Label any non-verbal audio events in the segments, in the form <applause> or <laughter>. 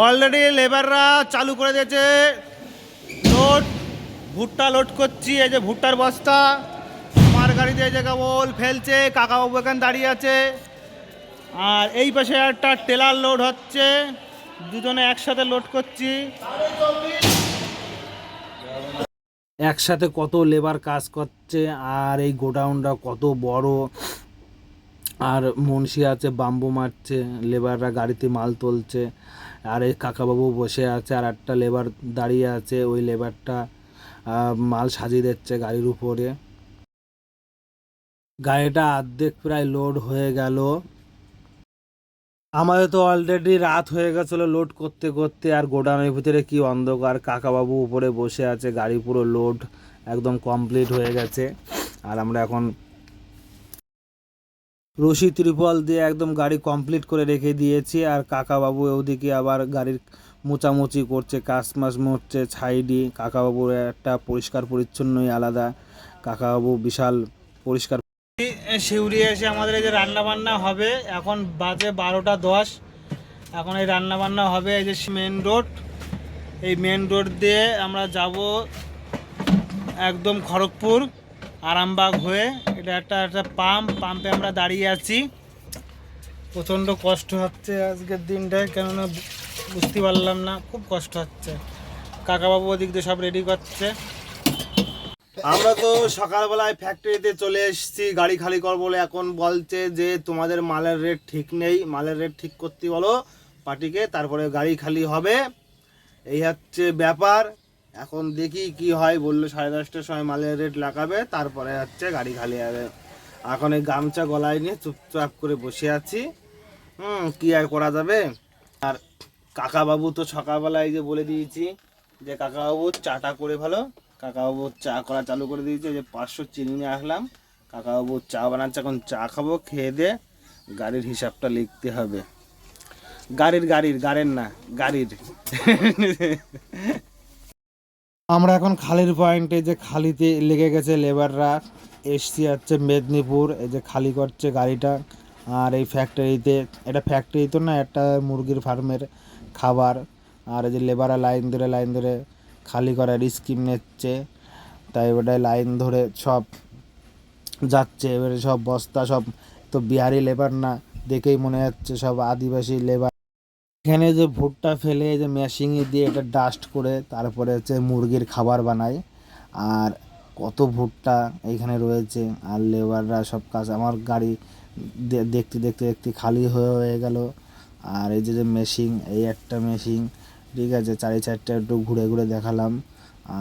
Already লেবাররা চালু করে দিয়েছে। লোড ভুট্টা লোড করছি, এই যে ভুট্টার বস্তা। আমার গাড়িতে এই যে কেবল ফেলছে, কাকাবাবু এখানে দাঁড়িয়ে আছে। আর এই পাশে একটা টেলার লোড হচ্ছে, দুজনে একসাথে লোড করছি। একসাথে কত লেবার কাজ করছে, আর এই গোডাউনটা কত বড়। আর মুন্সি আছে, বাম্বু মারছে লেবাররা গাড়িতে মাল তুলছে। আর এই কাকাবাবু বসে আছে, আর একটা লেবার দাঁড়িয়ে আছে, ওই লেবারটা মাল সাজিয়ে দিচ্ছে গাড়ির উপরে। গাড়িটা অর্ধেক প্রায় লোড হয়ে গেল। আমাদের তো অলরেডি রাত হয়ে গেছিল লোড করতে করতে, আর গোডাউনের ভিতরে কি অন্ধকার। কাকাবাবু উপরে বসে আছে, গাড়ি পুরো লোড একদম কমপ্লিট হয়ে গেছে। আর আমরা এখন রশি ত্রিপল দিয়ে একদম গাড়ি কমপ্লিট করে রেখে দিয়েছি। আর কাকাবাবু ওদিকে আবার গাড়ির মোচামুচি করছে, কাজ মাছ মরছে ছাইডি। কাকাবাবুর একটা পরিষ্কার পরিচ্ছন্নই আলাদা। কাকাবাবু বিশাল পরিষ্কার। শিউরি এসে আমাদের এই যে রান্না বান্না হবে। এখন বাজে বারোটা দশ। এখন এই রান্না বান্না হবে এই যে মেন রোড এই মেন রোড দিয়ে আমরা যাব একদম খড়গপুর, আরামবাগ হয়ে। এটা একটা একটা পাম্প পাম্পে আমরা দাঁড়িয়ে আছি। প্রচণ্ড কষ্ট হচ্ছে আজকের দিনটায় কেননা বুঝতে পারলাম না, খুব কষ্ট হচ্ছে। কাকাবাবু ওদিক দিয়ে সব রেডি করছে। আমরা তো সকালবেলায় ফ্যাক্টরিতে চলে এসেছি, গাড়ি খালি কর বলে এখন বলছে যে তোমাদের মালের রেট ঠিক নেই। মালের রেট ঠিক করতে বলো, পার্টিকে, তারপরে গাড়ি খালি হবে। এই হচ্ছে ব্যাপার। এখন দেখি কি হয়, বলল সাড়ে দশটার সময় মালের রেট লাগাবে, তারপরে হচ্ছে গাড়ি খালি হবে। এখন এই গামছা গলায় নিয়ে চুপচাপ করে বসে আছি। হুম, কি আর করা যাবে? আর কাকাবাবু তো সকালবেলায় যে বলে দিয়েছি যে, কাকাবাবু চাটা করে ভালো কাকাবাবু চা করা চালু করে দিয়েছে যে পাঁচশো চিনি নিয়ে আসলাম। কাকাবাবু চা বানাচ্ছে, এখন চা খাব, খেয়ে দে, গাড়ির হিসাবটা লিখতে হবে। গাড়ির গাড়ির গাড়ির না, গাড়ির। আমরা এখন খালির পয়েন্টে যে খালিতে লেগে গেছে লেবাররা এসছি হচ্ছে মেদিনীপুর, এই যে খালি করছে গাড়িটা আর এই ফ্যাক্টরিতে এটা ফ্যাক্টরি তো না, একটা মুরগির ফার্মের খাবার। আর এই যে লেবাররা লাইন ধরে লাইন ধরে খালি করার স্কিম নিচ্ছে। তাই ওটাই লাইন ধরে সব যাচ্ছে, এবারে সব বস্তা সব, তো বিহারি লেবার না দেখেই মনে হচ্ছে সব আদিবাসী লেবার এখানে যে ভুট্টা ফেলে যে মেশিনে দিয়ে এটা ডাস্ট করে তারপরে হচ্ছে মুরগির খাবার বানায়। আর কত ভুট্টা এইখানে রয়েছে, আর লেবাররা সব কাজ। আমার গাড়ি দেখতে দেখতে দেখতে খালি হয়ে হয়ে গেল। আর এই যে যে মেশিন এই একটা মেশিন ঠিক আছে, চারি চারটা একটু ঘুরে ঘুরে দেখালাম।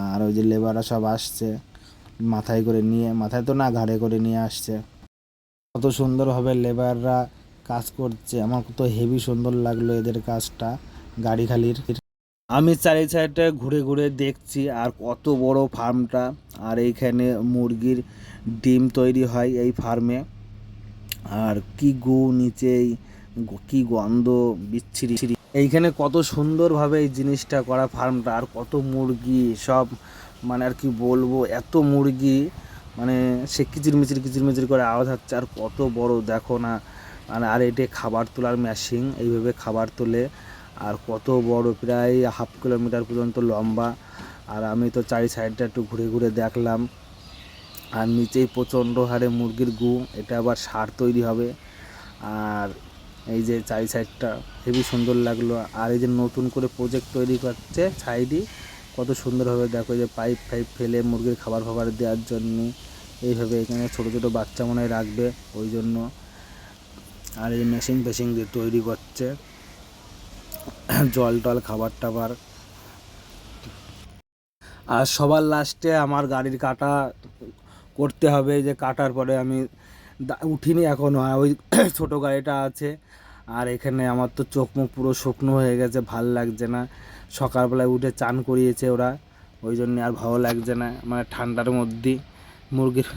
আর ওই যে লেবাররা সব আসছে, মাথায় করে নিয়ে, মাথায় তো না, ঘাড়ে করে নিয়ে আসছে। কত সুন্দরভাবে লেবাররা কাজ করছে। আমার তো হেভি সুন্দর লাগল এদের কাজটা, গাড়ি খালির। আমি চারি সাইডটা ঘুরে ঘুরে দেখছি আর কত বড় ফার্মটা আর এইখানে মুরগির ডিম তৈরি হয় এই ফার্মে আর কি গু নিচেই কি গন্ধ, বিচ্ছিরি। এইখানে কত সুন্দরভাবে এই জিনিসটা করা ফার্মটা আর কত মুরগি, সব মানে আর কি বলব, এত মুরগি মানে সে কিচির মিচির কিচির মিচির করে আওয়াজ হচ্ছে। আর কত বড়, দেখো না। মানে আর এটি খাবার তোলার মেশিন এইভাবে খাবার তোলে। আর কত বড় প্রায় হাফ কিলোমিটার পর্যন্ত লম্বা। আর আমি তো চারি সাইডটা একটু ঘুরে ঘুরে দেখলাম। আর নিচেই প্রচণ্ড হারে মুরগির গু এটা আবার সার তৈরি হবে। আর এই যে চারি সাইডটা হেবি সুন্দর লাগল। আর এই যে নতুন করে প্রজেক্ট তৈরি করছে সাইডই, কত সুন্দরভাবে দেখো যে পাইপ ফাইপ ফেলে মুরগির খাবার ফাবার দেওয়ার জন্য। এইভাবে এখানে ছোটো ছোটো বাচ্চা মনে রাখবে, ওই জন্য। আর এই মেশিন ফেশিন দিয়ে তৈরি করছে। জল টল, খাবার টাবার। আর সবার লাস্টে আমার গাড়ির কাটা করতে হবে। যে কাটার পরে আমি উঠিনি এখনও ওই <clears throat> ছোটো গাড়িটা আছে। আর এখানে আমার তো চোখ মুখ পুরো শুকনো হয়ে গেছে, ভালো লাগছে না। সকালবেলায় উঠে চান করিয়েছে ওরা। ওই জন্য আর ভালো লাগছে না। মানে ঠান্ডার মধ্যে মুরগির